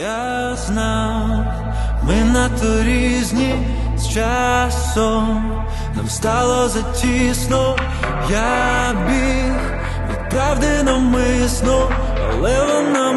Я знав, ми на то різні часом нам стало затісно, я біг від правди навмисно, але вона.